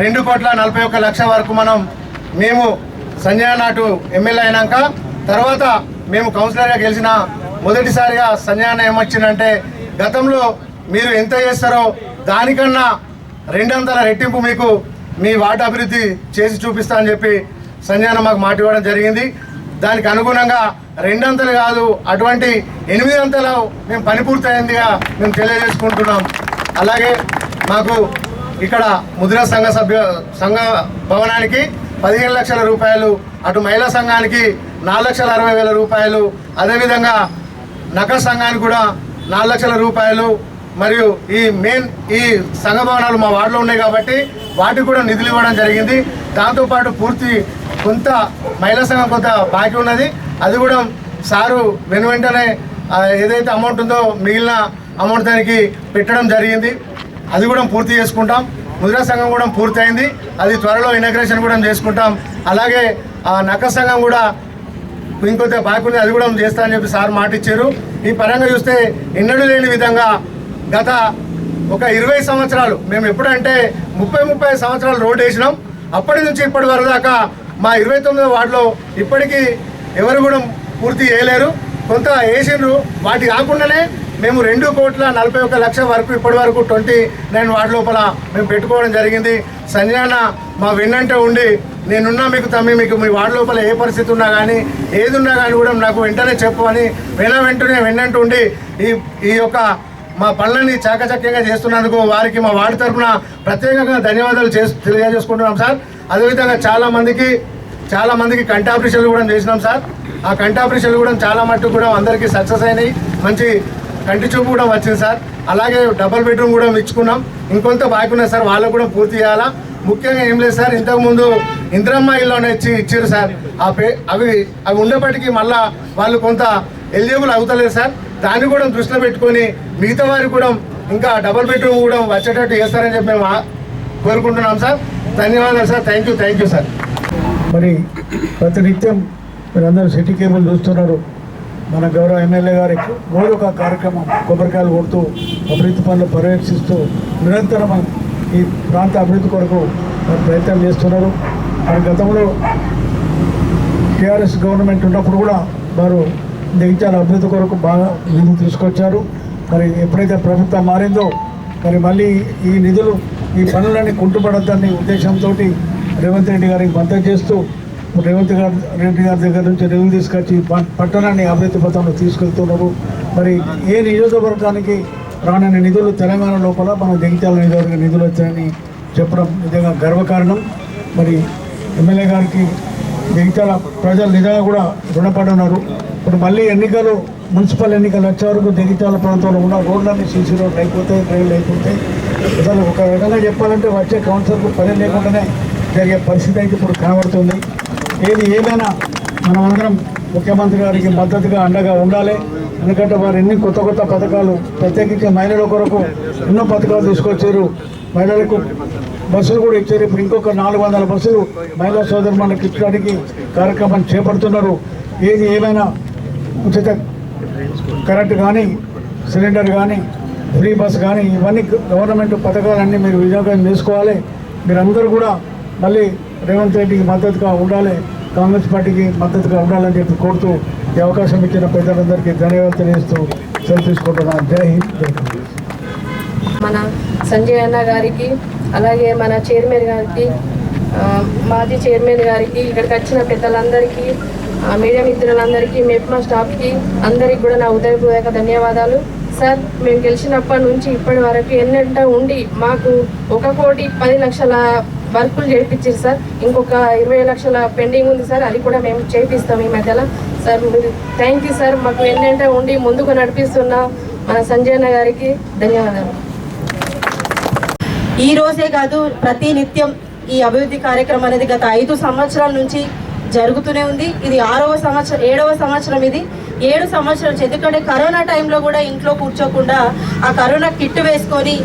రెండు కోట్ల నలభై ఒక్క లక్ష వరకు మనం మేము సంజయ్ నాటు ఎమ్మెల్యే అయినాక తర్వాత మేము కౌన్సిలర్గా గెలిచిన మొదటిసారిగా సంజయ్ అన్న ఏమొచ్చిందంటే గతంలో మీరు ఎంత చేస్తారో దానికన్నా రెండంతల రెట్టింపు మీకు మీ వార్డు అభివృద్ధి చేసి చూపిస్తా అని చెప్పి సంజయన మాకు మాట ఇవ్వడం జరిగింది. దానికి అనుగుణంగా రెండంతలు కాదు అటువంటి ఎనిమిది అంతలు మేము పని పూర్తయిందిగా మేము తెలియజేసుకుంటున్నాం. అలాగే మాకు ఇక్కడ ముద్రా సంఘ సభ్య సంఘ భవనానికి పదిహేను లక్షల రూపాయలు అటు మహిళా సంఘానికి నాలుగు లక్షల అరవై వేల రూపాయలు అదేవిధంగా నగర సంఘానికి కూడా నాలుగు లక్షల రూపాయలు మరియు ఈ మెయిన్ ఈ సంఘ భవనాలు మా వార్డులో ఉన్నాయి కాబట్టి వాటికి కూడా నిధులు ఇవ్వడం జరిగింది. దాంతోపాటు పూర్తి కొంత మహిళా సంఘం కొంత బాకీ ఉన్నది. అది కూడా సారు వెను వెంటనే ఏదైతే అమౌంట్ ఉందో మిగిలిన అమౌంట్ దానికి పెట్టడం జరిగింది. అది కూడా పూర్తి చేసుకుంటాం. ముద్రా సంఘం కూడా పూర్తయింది. అది త్వరలో ఇనాగ్రేషన్ కూడా చేసుకుంటాం. అలాగే ఆ నక్క సంఘం కూడా ఇంకొంత బాకీ ఉంది. అది కూడా చేస్తా అని చెప్పి సార్ మాట ఇచ్చారు ఈ పరంగా చూస్తే ఎన్నడూ లేని విధంగా గత ఒక ఇరవై సంవత్సరాలు మేము ఎప్పుడంటే ముప్పై ముప్పై సంవత్సరాలు రోడ్ వేసినాం. అప్పటి నుంచి ఇప్పటి వరకు దాకా మా ఇరవై తొమ్మిదో వార్డులో ఇప్పటికీ ఎవరు కూడా పూర్తి చేయలేరు. కొంత వేసిండ్రు. వాటి కాకుండానే మేము రెండు కోట్ల నలభై ఒక లక్షల వరకు ఇప్పటి వరకు ట్వంటీ నైన్ వార్డు లోపల మేము పెట్టుకోవడం జరిగింది. సంజయన మా వెన్నంటే ఉండి నేనున్నా మీకు తమ్మి మీకు మీ వార్డు లోపల ఏ పరిస్థితి ఉన్నా కానీ ఏది ఉన్నా కానీ కూడా నాకు వెంటనే చెప్పు అని వెన వెంటనే వెన్నంటూ ఉండి ఈ ఈ యొక్క మా పనులని చాకచక్యంగా చేస్తున్నందుకు వారికి మా వార్డు తరఫున ప్రత్యేకంగా ధన్యవాదాలు చేసి తెలియజేసుకుంటున్నాం సార్. అదేవిధంగా చాలా మందికి చాలా మందికి కంటి ఆపరేషన్లు కూడా చేసినాం సార్. ఆ కంటి ఆపరేషన్లు కూడా చాలా మట్టుకు కూడా అందరికీ సక్సెస్ అయినాయి. మంచి కంటి చూపు కూడా వచ్చింది సార్. అలాగే డబల్ బెడ్రూమ్ కూడా ఇచ్చుకున్నాం. ఇంకొంత బాకీ ఉన్నది సార్. వాళ్ళకు కూడా పూర్తి చేయాలా? ముఖ్యంగా ఏం లేదు సార్. ఇంతకుముందు ఇంద్రమ్మ ఇల్లునే ఇచ్చి ఇచ్చారు సార్. ఆ పే అవి అవి ఉండేప్పటికీ మళ్ళా వాళ్ళు కొంత ఎలిజిబుల్ అవుతలేదు సార్. దాన్ని కూడా దృష్టిలో పెట్టుకొని మిగతా వారు కూడా ఇంకా డబల్ బెడ్రూమ్ కూడా వచ్చేటట్టు చేస్తారని చెప్పి మేము కోరుకుంటున్నాం సార్. ధన్యవాదాలు sir. Thank you thank you sir మరి ప్రతినిత్యం మీరందరూ సిటీ కేబుల్ చూస్తున్నారు. మన గౌరవ ఎమ్మెల్యే గారి రోజు ఒక కార్యక్రమం కొబ్బరికాయలు కొడుతూ అభివృద్ధి పనులు పర్యవేక్షిస్తూ నిరంతరం ఈ ప్రాంత అభివృద్ధి కొరకు వారు ప్రయత్నం చేస్తున్నారు. మరి గతంలో టీఆర్ఎస్ గవర్నమెంట్ ఉన్నప్పుడు కూడా వారు జగిత్యాల అభివృద్ధి కొరకు బాగా నిధులు తీసుకొచ్చారు. మరి ఎప్పుడైతే ప్రభుత్వం మారిందో మరి మళ్ళీ ఈ నిధులు ఈ పనులన్నీ కుంటుపడద్దని ఉద్దేశంతో రేవంత్ రెడ్డి గారికి మద్దతు చేస్తూ రేవంత్ గారి రెడ్డి గారి దగ్గర నుంచి నిధులు తీసుకొచ్చి పట్టణాన్ని అభివృద్ధి పథంలో తీసుకెళ్తున్నారు. మరి ఏ నియోజకవర్గానికి రానని నిధులు తెలంగాణ లోపల మన జగిత్యాల నియోజకవర్గ నిధులు వచ్చాయని చెప్పడం నిజంగా గర్వకారణం. మరి ఎమ్మెల్యే గారికి జగిత్యాల ప్రజలు నిజంగా కూడా రుణపడున్నారు ఇప్పుడు మళ్ళీ ఎన్నికలు మున్సిపల్ ఎన్నికలు వచ్చే వరకు దిగితాల ప్రాంతంలో ఉన్న రోడ్లన్నీ సీసీ రోడ్లు అయిపోతాయి రైళ్ళు అయిపోతాయి అసలు ఒక రకంగా చెప్పాలంటే వచ్చే కౌన్సిల్కు పని లేకుండానే జరిగే పరిస్థితి అయితే ఇప్పుడు కనబడుతుంది. ఏది ఏమైనా మనమందరం ముఖ్యమంత్రి గారికి మద్దతుగా అండగా ఉండాలి. ఎందుకంటే వారు ఎన్ని కొత్త కొత్త పథకాలు ప్రత్యేకించి మహిళల కొరకు ఎన్నో పథకాలు తీసుకొచ్చారు. మహిళలకు బస్సులు కూడా ఇచ్చారు ఇప్పుడు ఇంకొక నాలుగు వందల బస్సులు మహిళా సోదరు మనకి ఇచ్చడానికి కార్యక్రమం చేపడుతున్నారు. ఏది ఏమైనా ఉచిత కరెంట్ కానీ సిలిండర్ కానీ ఫ్రీ బస్ కానీ ఇవన్నీ గవర్నమెంట్ పథకాలన్నీ మీరు వినియోగం చేసుకోవాలి. మీరందరూ కూడా మళ్ళీ రేవంత్ రెడ్డికి మద్దతుగా ఉండాలి. కాంగ్రెస్ పార్టీకి మద్దతుగా ఉండాలని చెప్పి కోరుతూ ఈ అవకాశం ఇచ్చిన పెద్దలందరికీ ధన్యవాదాలు తెలియజేస్తూ సెలవు తీసుకుంటున్నాను. జై హింద్ జై మన సంజయ్ అన్న గారికి అలాగే మన చైర్మన్ గారికి మాజీ చైర్మన్ గారికి ఇక్కడికి వచ్చిన పెద్దలందరికీ మీడియా మిత్రులందరికీ మెప్మా స్టాఫ్కి అందరికి కూడా నా ఉదయపూర్వక ధన్యవాదాలు. సార్ మేము గెలిచినప్పటి నుంచి ఇప్పటి వరకు ఎన్నెంట ఉండి మాకు ఒక కోటి పది లక్షల వర్కులు చేయించారు సార్. ఇంకొక ఇరవై లక్షల పెండింగ్ ఉంది సార్ అది కూడా మేము చేపిస్తాం ఈ మధ్యలో. సార్ మీరు థ్యాంక్ యూ సార్ మాకు ఎన్నెంట ఉండి ముందుకు నడిపిస్తున్న మన సంజయ్ గారికి ధన్యవాదాలు. ఈ రోజే కాదు ప్రతి నిత్యం ఈ అభివృద్ధి కార్యక్రమం అనేది గత ఐదు సంవత్సరాల నుంచి జరుగుతూనే ఉంది. ఇది ఆరవ సంవత్సరం ఏడవ సంవత్సరం ఇది. ఏడు సంవత్సరం ఎందుకంటే కరోనా టైంలో కూడా ఇంట్లో కూర్చోకుండా ఆ కరోనా కిట్ వేసుకొని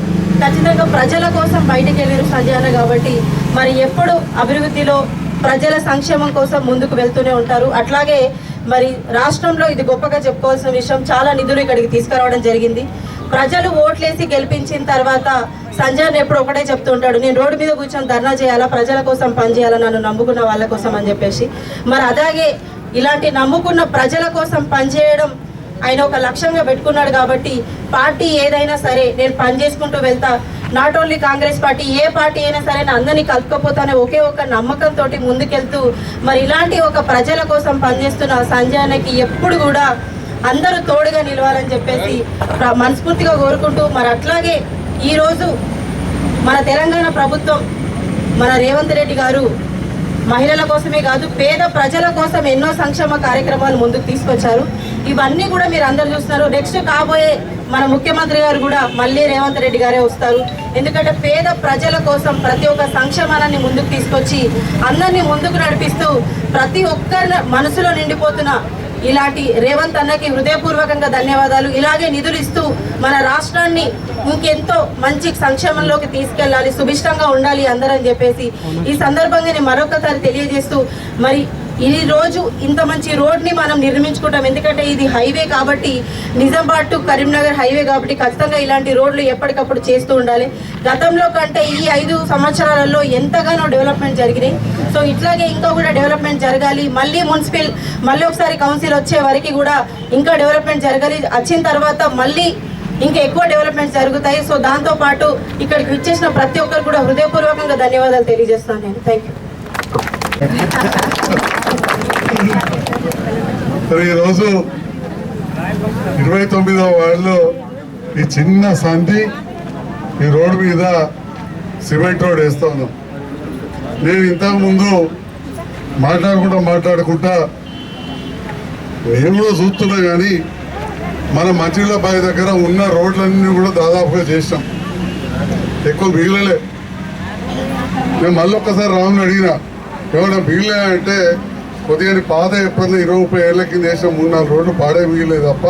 ఖచ్చితంగా ప్రజల కోసం బయటికి వెళ్ళారు సంజయ్ కాబట్టి మరి ఎప్పుడు అభివృద్ధిలో ప్రజల సంక్షేమం కోసం ముందుకు వెళ్తూనే ఉంటారు. అట్లాగే మరి రాష్ట్రంలో ఇది గొప్పగా చెప్పుకోవాల్సిన విషయం చాలా నిధులు ఇక్కడికి తీసుకురావడం జరిగింది. ప్రజలు ఓట్లేసి గెలిపించిన తర్వాత సంజయ్ ఎప్పుడు ఒకటే చెప్తుంటాడు నేను రోడ్డు మీద కూర్చొని ధర్నా చేయాలా? ప్రజల కోసం పనిచేయాలా నన్ను నమ్ముకున్న వాళ్ళ కోసం అని చెప్పేసి. మరి అలాగే ఇలాంటి నమ్ముకున్న ప్రజల కోసం పనిచేయడం ఆయన ఒక లక్ష్యంగా పెట్టుకున్నాడు కాబట్టి పార్టీ ఏదైనా సరే నేను పని చేసుకుంటూ వెళ్తా. నాట్ ఓన్లీ కాంగ్రెస్ పార్టీ ఏ పార్టీ అయినా సరే నా అందరినీ కలుపుకపోతానే ఒకే ఒక నమ్మకంతో ముందుకెళ్తూ మరి ఇలాంటి ఒక ప్రజల కోసం పనిచేస్తున్న సంజయ్ ఎప్పుడు కూడా అందరూ తోడుగా నిలవాలని చెప్పేసి మనస్ఫూర్తిగా కోరుకుంటూ మరి అట్లాగే ఈరోజు మన తెలంగాణ ప్రభుత్వం మన రేవంత్ రెడ్డి గారు మహిళల కోసమే కాదు పేద ప్రజల కోసం ఎన్నో సంక్షేమ కార్యక్రమాలు ముందుకు తీసుకొచ్చారు. ఇవన్నీ కూడా మీరు అందరు చూస్తున్నారు. నెక్స్ట్ కాబోయే మన ముఖ్యమంత్రి గారు కూడా మళ్ళీ రేవంత్ రెడ్డి గారే వస్తారు. ఎందుకంటే పేద ప్రజల కోసం ప్రతి ఒక్క సంక్షేమాన్ని ముందుకు తీసుకొచ్చి అందరినీ ముందుకు నడిపిస్తూ ప్రతి ఒక్కరి మనసులో నిండిపోతున్న ఇలాంటి రేవంత్ అన్నకి హృదయపూర్వకంగా ధన్యవాదాలు. ఇలాగే నిధులు ఇస్తూ మన రాష్ట్రాన్ని ఇంకెంతో మంచి సంక్షేమంలోకి తీసుకెళ్ళాలి సుభిష్టంగా ఉండాలి అందరని చెప్పేసి ఈ సందర్భంగా నేను మరొకసారి తెలియజేస్తూ మరి ఈ రోజు ఇంత మంచి రోడ్ని మనం నిర్మించుకుంటాం. ఎందుకంటే ఇది హైవే కాబట్టి నిజామాబాద్ టు కరీంనగర్ హైవే కాబట్టి ఖచ్చితంగా ఇలాంటి రోడ్లు ఎప్పటికప్పుడు చేస్తూ ఉండాలి. గతంలో కంటే ఈ ఐదు సంవత్సరాలలో ఎంతగానో డెవలప్మెంట్ జరిగినాయి. సో ఇట్లాగే ఇంకా కూడా డెవలప్మెంట్ జరగాలి. మళ్ళీ మున్సిపల్ మళ్ళీ ఒకసారి కౌన్సిల్ వచ్చే వరకు కూడా ఇంకా డెవలప్మెంట్ జరగాలి. వచ్చిన తర్వాత మళ్ళీ ఇంకా ఎక్కువ డెవలప్మెంట్ జరుగుతాయి. సో దాంతో పాటు ఇక్కడికి విచ్చేసిన ప్రతి ఒక్కరు కూడా హృదయపూర్వకంగా ధన్యవాదాలు తెలియజేస్తాను నేను. థ్యాంక్ యూ మరి ఈరోజు ఇరవై తొమ్మిదవ వార్డులో ఈ చిన్న సంధి ఈ రోడ్డు మీద సిమెంట్ రోడ్ వేస్తా ఉన్నాం. నేను ఇంతకుముందు మాట్లాడుకుంటా మాట్లాడుకుంటా నేను కూడా చూస్తున్నా కానీ మన మంచిళ్ళ బావి దగ్గర ఉన్న రోడ్లన్నీ కూడా దాదాపుగా చేసినాం. ఎక్కువ మిగిలలే. నేను మళ్ళీ ఒక్కసారి రాముని అడిగినా ఏమన్నా మిగిలే అంటే కొద్దిగా పాత ఎప్పుడన్నా ఇరవై ముప్పై ఏళ్ళ కింద వేసిన మూడు నాలుగు రోడ్లు పాడే మిగిలేదు తప్ప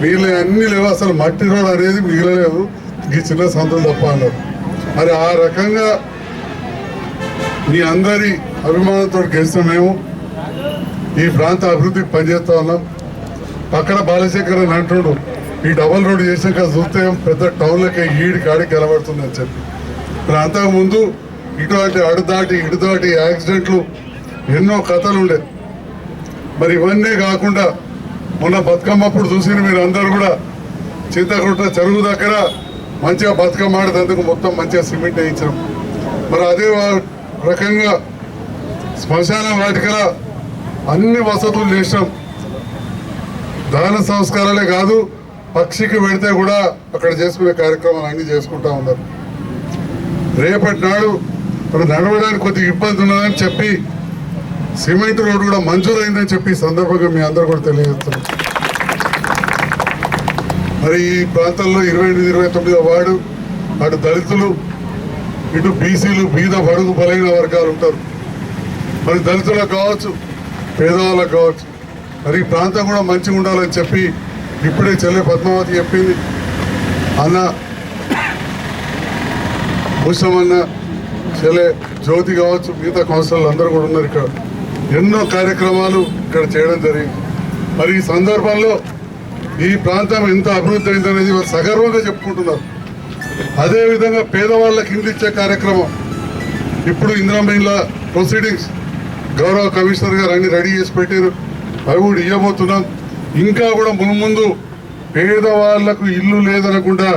మిగిలిన అన్ని లేవు అసలు మట్టి రోడ్ అనేది మిగిలలేదు. ఈ చిన్న సంతం తప్ప అన్నారు. మరి ఆ రకంగా మీ అందరి అభిమానంతో గెలిచిన మేము ఈ ప్రాంత అభివృద్ధికి పనిచేస్తా ఉన్నాం. పక్కన బాలశేఖర్ అని అంటున్నాడు ఈ డబల్ రోడ్ చేసాక చూస్తే పెద్ద టౌన్లకి ఈడి కాడికి కనబడుతుంది అని చెప్పి. మరి ముందు ఇటువంటి అడుదాటి దాటి ఇటు దాటి యాక్సిడెంట్లు ఎన్నో కథలు ఉండే. మరి ఇవన్నీ కాకుండా మొన్న బతుకమ్మప్పుడు చూసిన మీరు అందరూ కూడా చింతకుంట చెరువు దగ్గర మంచిగా బతుకమ్మ ఆడేందుకు మొత్తం మంచిగా సిమెంట్ వేయించాం. మరి అదే రకంగా శ్మశాన వాటికల అన్ని వసతులు చేసినాం. దాన సంస్కారాలే కాదు పక్షికి పెడితే కూడా అక్కడ చేసుకునే కార్యక్రమాలు అన్ని చేసుకుంటా ఉన్నారు. రేపటి నాడు మరి నడవడానికి కొద్దిగా ఇబ్బంది ఉన్నదని చెప్పి సిమెంట్ రోడ్డు కూడా మంజూరైందని చెప్పి సందర్భంగా మీ అందరూ కూడా తెలియజేస్తున్నారు. మరి ఈ ప్రాంతంలో ఇరవై ఎనిమిది ఇరవై తొమ్మిదో వార్డు అటు దళితులు ఇటు బీసీలు బీద బడుగు బలైన వర్గాలు ఉంటారు. మరి దళితులకు కావచ్చు పేదవాళ్ళకు కావచ్చు మరి ఈ ప్రాంతం కూడా మంచిగా ఉండాలని చెప్పి ఇప్పుడే చెల్లె పద్మావతి చెప్పింది. అన్న భూషమన్న చెల్లె జ్యోతి కావచ్చు మిగతా కౌన్సిలర్లు అందరూ కూడా ఉన్నారు ఇక్కడ. ఎన్నో కార్యక్రమాలు ఇక్కడ చేయడం జరిగింది. మరి ఈ సందర్భంలో ఈ ప్రాంతం ఎంత అభివృద్ధి అయిందనేది వారు సగర్వంగా చెప్పుకుంటున్నారు. అదేవిధంగా పేదవాళ్ళకి ఇండ్లు ఇచ్చే కార్యక్రమం. ఇప్పుడు ఇందిరామైన్ల ప్రొసీడింగ్స్ గౌరవ కమిషనర్ గారు అన్ని రెడీ చేసి పెట్టారు. అవి కూడా ఇవ్వబోతున్నాం ఇంకా కూడా మున్ముందు పేదవాళ్ళకు ఇల్లు లేదనకుండా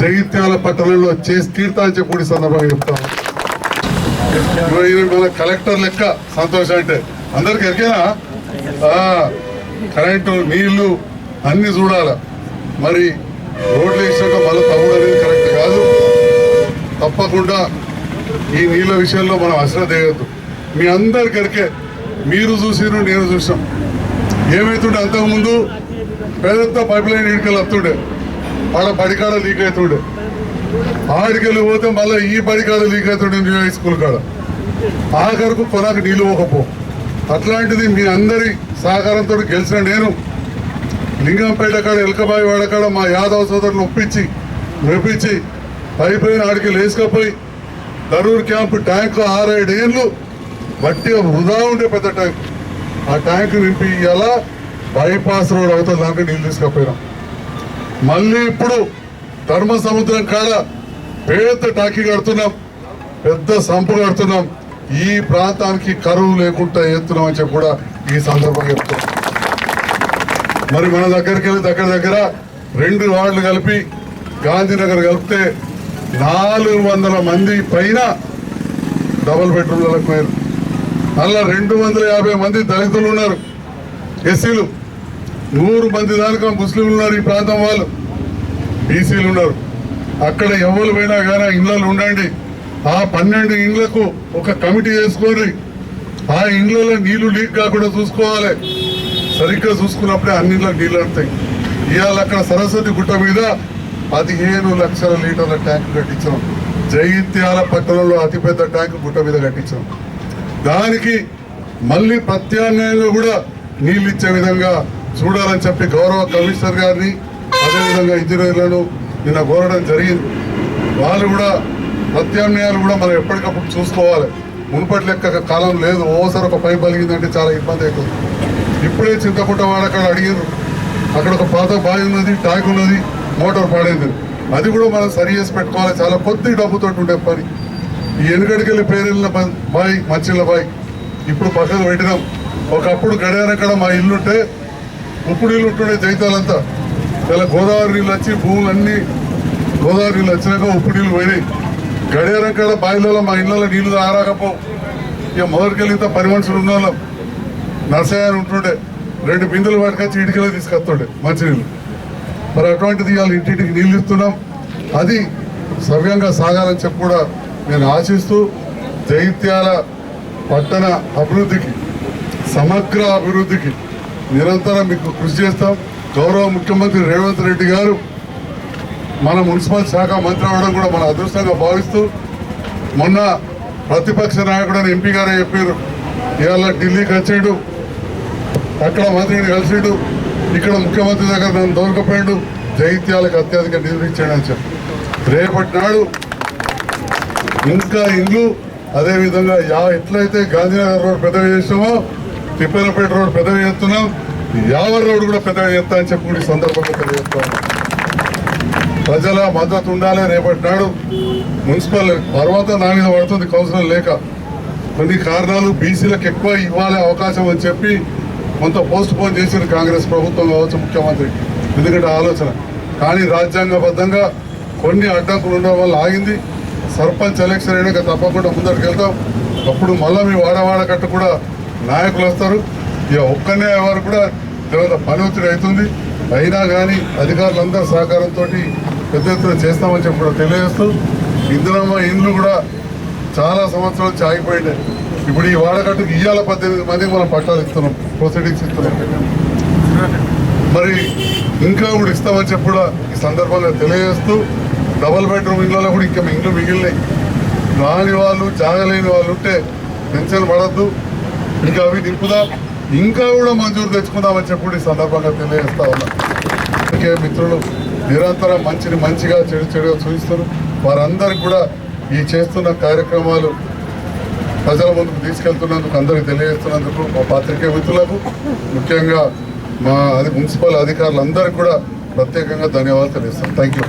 జగిత్యాల పట్టణంలో చేసి తీర్థాన్ని అని చెప్పి సందర్భంగా చెప్తాము మన కలెక్టర్ లెక్క సంతోషం అంటే అందరికి ఎరికేనా? కరెంటు నీళ్ళు అన్ని చూడాల. మరి రోడ్లు వేసాక మళ్ళీ తమ్ముడు అనేది కరెక్ట్ కాదు. తప్పకుండా ఈ నీళ్ళ విషయంలో మనం అశ్రద్ధ చేయొద్దు మీ అందరికి ఎరికే. మీరు చూసిరు నేను చూసాం ఏమవుతుండే అంతకుముందు? పేదంతా పైప్ లైన్ ఇడికలు వస్తుండే వాళ్ళ బడికాడ లీక్ అవుతుండే. ఆడికెళ్ళి పోతే మళ్ళీ ఈ బడికాడ లీక్ అవుతుండే హై స్కూల్ కాడ. ఆఖరకు కొనకు నీళ్ళు పోకపో. అట్లాంటిది మీ అందరి సహకారంతో గెలిచిన నేను లింగంపేట కాడ ఎలకబాయి వాడకాడ మా యాదవ సోదరులు ఒప్పించి మెప్పించి పైపోయిన ఆడికి లేసుకపోయి కరూర్ క్యాంప్ ట్యాంక్ ఆరేడు ఏళ్ళు మట్టి వృధా ఉండే పెద్ద ట్యాంక్. ఆ ట్యాంక్ నింపి ఇలా బైపాస్ రోడ్ అవుతుంది దానికి నీళ్ళు తీసుకపోయినాం. మళ్ళీ ఇప్పుడు ధర్మ సముద్రం కాడ పెద్ద టాకీ కడుతున్నాం పెద్ద సంపు కడుతున్నాం. ఈ ప్రాంతానికి కరువు లేకుండా ఎత్తున్నాం అని చెప్పి కూడా ఈ సందర్భంగా చెప్తాం మరి మన దగ్గరికి వెళ్ళి దగ్గర దగ్గర రెండు వార్డులు కలిపి గాంధీనగర్ కలిపితే నాలుగు వందల మంది పైన డబుల్ బెడ్రూమ్లకు పోయారు అలా రెండు వందల యాభై మంది దళితులు ఉన్నారు ఎస్సీలు. నూరు మంది దానిక ముస్లింలు ఉన్నారు ఈ ప్రాంతం వాళ్ళు. బీసీలు ఉన్నారు. అక్కడ ఎవరు పోయినా కానీ ఇండ్లలో ఉండండి. ఆ పన్నెండు ఇండ్లకు ఒక కమిటీ చేసుకొని ఆ ఇండ్లలో నీళ్ళు లీక్ కాకుండా చూసుకోవాలి. సరిగ్గా చూసుకున్నప్పుడే అన్ని ఇళ్ళకి నీళ్ళు వస్తాయి ఇవాళ అక్కడ సరస్వతి గుట్ట మీద పదిహేను లక్షల లీటర్ల ట్యాంక్ కట్టించాం. జైత్యాల పట్టణంలో అతిపెద్ద ట్యాంక్ గుట్ట మీద కట్టించాం. దానికి మళ్ళీ ప్రత్యామ్నాయంగా కూడా నీళ్ళు ఇచ్చే విధంగా చూడాలని చెప్పి గౌరవ కమిషనర్ గారిని అదేవిధంగా ఇంజనీర్లను నిన్న కోరడం జరిగింది. వాళ్ళు కూడా ప్రత్యామ్నాయాలు కూడా మనం ఎప్పటికప్పుడు చూసుకోవాలి. మునుపటి లెక్క కాలం లేదు. ఓసారి ఒక పైప్ పలిగిందంటే చాలా ఇబ్బంది అవుతుంది. ఇప్పుడే చింతకుంట అక్కడ అడిగారు అక్కడ ఒక పాత బావి ఉన్నది ట్యాంక్ ఉన్నది మోటార్ పాడైంది. అది కూడా మనం సరి చేసి పెట్టుకోవాలి. చాలా కొద్ది డబ్బుతో ఉండే పని. ఈ వెనుకడికెళ్ళి పేరెళ్ళిన బాయ్ మంచిళ్ళ బాయ్ ఇప్పుడు పక్కకు పెట్టినాం. ఒకప్పుడు గడియారక్కడ మా ఇల్లుంటే ఉప్పు ఇల్లు ఉంటుండే జైతాలంతా. ఇలా గోదావరి నీళ్ళు వచ్చి భూములన్నీ గోదావరి నీళ్ళు వచ్చినాక ఉప్పు నీళ్ళు పోయినాయి. గడియారం కాడ బాయిలలో మా ఇళ్ళలో నీళ్ళు ఆరాకపో. ఇక మొదటికెళ్ళి ఇంత పని మనుషులు ఉన్నోళ్ళం నర్సయ్య అని ఉంటుండే. రెండు బిందులు పట్టుకొచ్చి ఇటుకలో తీసుకొస్తుండే మంచినీళ్ళు. మరి అటువంటిది ఇవాళ ఇంటింటికి నీళ్ళు ఇస్తున్నాం. అది సవ్యంగా సాగాలని చెప్పి కూడా నేను ఆశిస్తూ జైత్యాల పట్టణ అభివృద్ధికి సమగ్ర అభివృద్ధికి నిరంతరం మీకు కృషి చేస్తాం. గౌరవ ముఖ్యమంత్రి రేవంత్ రెడ్డి గారు మన మున్సిపల్ శాఖ మంత్రి అవడం కూడా మన అదృష్టంగా భావిస్తూ మొన్న ప్రతిపక్ష నాయకుడు అని ఎంపీ గారే చెప్పారు. ఇవాళ ఢిల్లీకి వచ్చాడు. అక్కడ మంత్రిని కలిసిండు. ఇక్కడ ముఖ్యమంత్రి దగ్గర నన్ను దొరకపోయాడు. జైత్యాలకు అత్యధిక నిధులు ఇచ్చాడని చెప్పి. రేపటి నాడు ఇంకా ఇండ్లు అదేవిధంగా యా ఎట్లయితే గాంధీనగర్ రోడ్ పెద్దవి చేసామో తిప్పలపేట రోడ్ పెద్దవి చేస్తున్నాం. యావర్ రోడ్ కూడా పెద్దగా చేస్తా అని చెప్పి కూడా ఈ సందర్భంగా తెలియజేస్తాను ప్రజల మద్దతు ఉండాలి రేపటి నాడు మున్సిపల్ తర్వాత నా మీద పడుతుంది కౌన్సిలర్ లేక. కొన్ని కారణాలు బీసీలకు ఎక్కువ ఇవ్వాలి అవకాశం అని చెప్పి కొంత పోస్ట్ పోన్ చేసిన కాంగ్రెస్ ప్రభుత్వం కావచ్చు ముఖ్యమంత్రి. ఎందుకంటే ఆలోచన. కానీ రాజ్యాంగబద్ధంగా కొన్ని అడ్డంకులు ఉండడం వల్ల ఆగింది. సర్పంచ్ ఎలక్షన్ అయినాక తప్పకుండా ముందరికి వెళ్తాం అప్పుడు మళ్ళీ మీ వాడవాడ కట్ట కూడా నాయకులు వస్తారు. ఇక ఒక్కనే వారు కూడా తర్వాత పని ఒత్తిడి అవుతుంది. అయినా కానీ అధికారులందరూ సహకారంతో పెద్ద ఎత్తున చేస్తామని చెప్పి కూడా తెలియజేస్తూ ఇందిరమ్మ ఇండ్లు కూడా చాలా సంవత్సరాలు చాగిపోయినాయి. ఇప్పుడు ఈ వాడకట్టుకు ఇయ్యాల పద్దెనిమిది మందికి మనం పట్టాలు ఇస్తున్నాం ప్రొసీడింగ్స్ ఇస్తున్నాం. మరి ఇంకా కూడా ఇస్తామని చెప్పి కూడా ఈ సందర్భంగా తెలియజేస్తూ డబల్ బెడ్రూమ్ ఇళ్ళలో కూడా ఇంకా ఇండ్లు మిగిలినాయి. రాని వాళ్ళు జాగలేని వాళ్ళు ఉంటే టెన్షన్ పడద్దు. ఇంకా అవి నింపుదాం. ఇంకా కూడా మంజూరు తెచ్చుకుందామని చెప్పి ఈ సందర్భంగా తెలియజేస్తా ఉన్నా. అందుకే మిత్రులు నిరంతరం మంచిని మంచిగా చెడు చెడుగా చూపిస్తారు. వారందరికి కూడా ఈ చేస్తున్న కార్యక్రమాలు ప్రజల ముందుకు తీసుకెళ్తున్నందుకు అందరికి తెలియజేస్తున్నందుకు మా పాత్రికేయ మిత్రులకు ముఖ్యంగా మా అది మున్సిపల్ అధికారులందరికీ కూడా ప్రత్యేకంగా ధన్యవాదాలు తెలియజేస్తాను థ్యాంక్ యూ